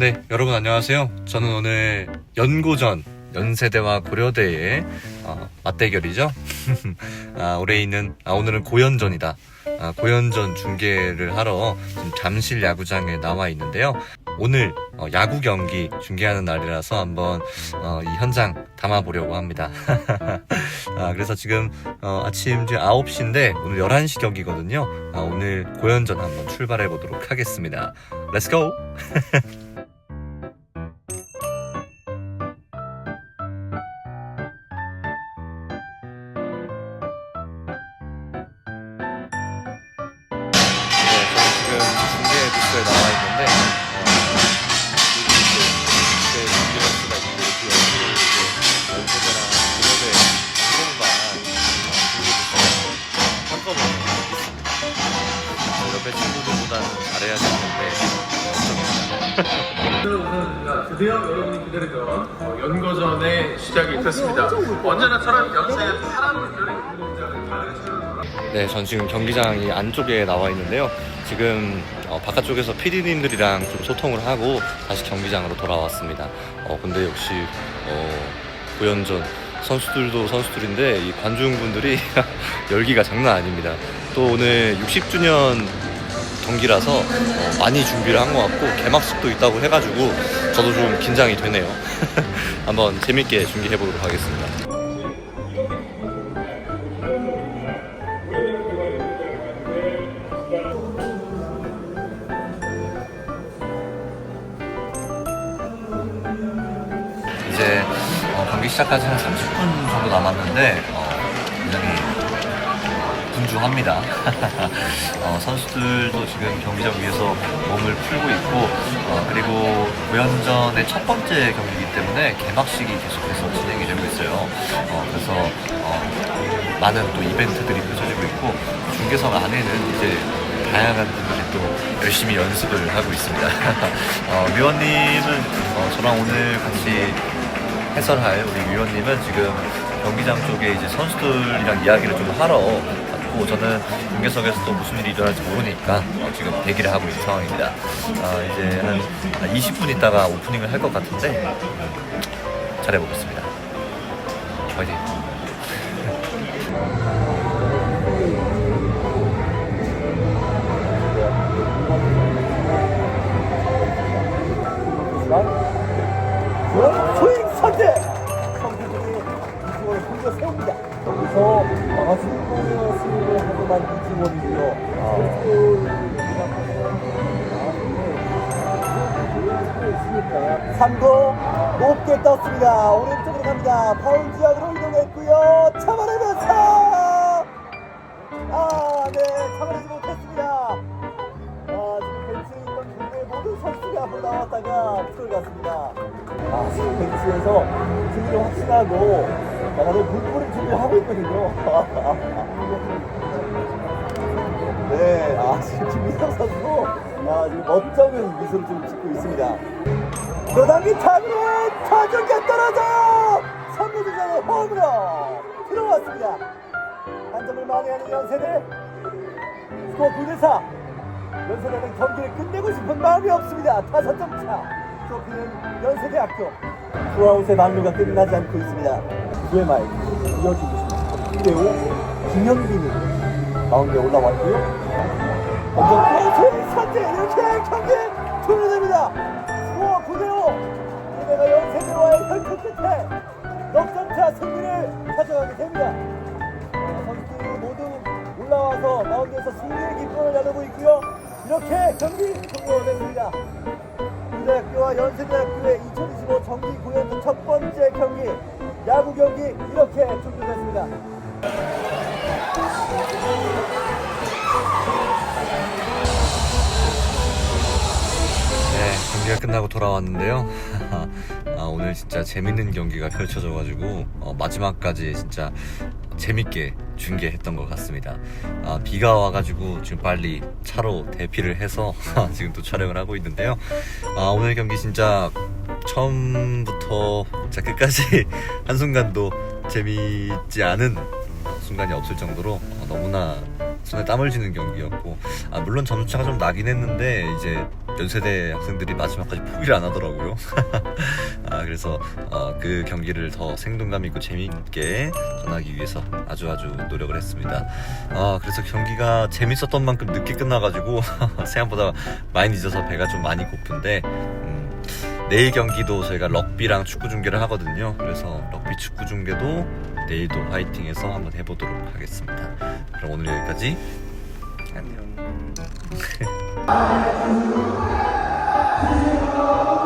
네, 여러분 안녕하세요. 저는 오늘 연고전 연세대와 고려대의 어, 맞대결이죠. 아, 올해 있는 아, 오늘은 고연전이다. 아, 고연전 중계를 하러 잠실 야구장에 나와 있는데요. 오늘 어, 야구 경기 중계하는 날이라서 한번 어, 이 현장 담아보려고 합니다. 아, 그래서 지금 어, 아침 이제 9시인데 오늘 11시 경기거든요. 아, 오늘 고연전 한번 출발해 보도록 하겠습니다. 네, 되는데 걱정입니다. 오늘 우선 드디어 여러분이 기다리던 어, 연거전의 시작이 됐습니다. 언제나처럼 연세의 파란 물결이 네, 전 지금 경기장이 안쪽에 나와 있는데요. 지금 어, 바깥쪽에서 PD님들이랑 좀 소통을 하고 다시 경기장으로 돌아왔습니다. 어, 근데 역시 어, 고연전 선수들도 선수들인데 이 관중분들이 열기가 장난 아닙니다. 또 오늘 60주년 경기라서 어, 많이 준비를 한 것 같고 개막식도 있다고 해가지고 저도 좀 긴장이 되네요. 한번 재밌게 중계해 보도록 하겠습니다. 경기 시작까지 한 30분 정도 남았는데 어, 굉장히 분주합니다. 어, 선수들도 지금 경기장 위에서 몸을 풀고 있고 어, 그리고 고연전의 첫 번째 경기이기 때문에 개막식이 계속해서 진행이 되고 있어요. 어, 그래서 어, 많은 또 이벤트들이 펼쳐지고 있고 중계석 안에는 이제 다양한 분들이 또 열심히 연습을 하고 있습니다. 어, 위원님은 어, 저랑 오늘 같이 해설할 우리 위원님은 지금 경기장 쪽에 이제 선수들이랑 이야기를 좀 하러 갔고 저는 중계석에서 또 무슨 일이 일어날지 모르니까 어, 지금 대기를 하고 있는 상황입니다. 아, 이제 한 20분 있다가 오프닝을 할 것 같은데 잘해보겠습니다. 화이팅! 2,000원이고요. 아, 삼도 높게 떴습니다. 오른쪽으로 갑니다. 파울 지역으로 이동했고요. 차버리면서 아, 네, 차버리지 못했습니다. 아, 지금 벤츠에 있던 국내 모든 선수가 앞으로 나왔다가 풀을 갔습니다. 아, 지금 벤츠에서 승리를 확신하고 아, 바로 물꼬를 준비하고 있거든요. 네, 아, 지금 김민성 선수, 아, 지금 멋쩍은 미소를 좀 짓고 있습니다. 그러당기 타구에 좌중간 떨어져요! 3루 주자의 홈으로 들어왔습니다. 한 점을 만회하는 연세대, 스코어 9대4. 연세대는 경기를 끝내고 싶은 마음이 없습니다. 다섯 점 차. 트로피는 연세대학교. 투아웃의 만루가 끝나지 않고 있습니다. 누구의 말 이어지고 있습니다. 이대호 김현빈이 마운드에 올라왔고요. 먼저 투아웃의 선제 이렇게 경기 종료됩니다. 스코어 9대5. 이대가 연세대와의 혈투 끝에 넉점차 승리를 가져가게 됩니다. 선수들이 모두 올라와서 마운드에서 승리의 기쁨을 나누고 있고요. 이렇게 경기 종료됐습니다. 고대학교와 연세대학교의 2025 정기 구연도 첫 번째 경기 야구 경기 이렇게 종료됐습니다. 네, 경기가 끝나고 돌아왔는데요. 아, 오늘 진짜 재밌는 경기가 펼쳐져가지고 어, 마지막까지 진짜 재밌게 중계했던 것 같습니다. 아, 비가 와가지고 지금 빨리 차로 대피를 해서 지금 또 촬영을 하고 있는데요. 아, 오늘 경기 진짜 처음부터 진짜 끝까지 한순간도 재밌지 않은 순간이 없을 정도로 어, 너무나 손에 땀을 쥐는 경기였고 아, 물론 점수차가 좀 나긴 했는데 이제 연세대 학생들이 마지막까지 포기를 안 하더라고요. 아, 그래서 어, 그 경기를 더 생동감 있고 재미있게 전하기 위해서 아주 아주 노력을 했습니다. 아, 그래서 경기가 재밌었던 만큼 늦게 끝나가지고 생각보다 많이 늦어서 배가 좀 많이 고픈데 음, 내일 경기도 저희가 럭비랑 축구 중계를 하거든요. 그래서 럭비 축구 중계도 내일도 화이팅해서 한번 해보도록 하겠습니다. 그럼 오늘 여기까지 안녕.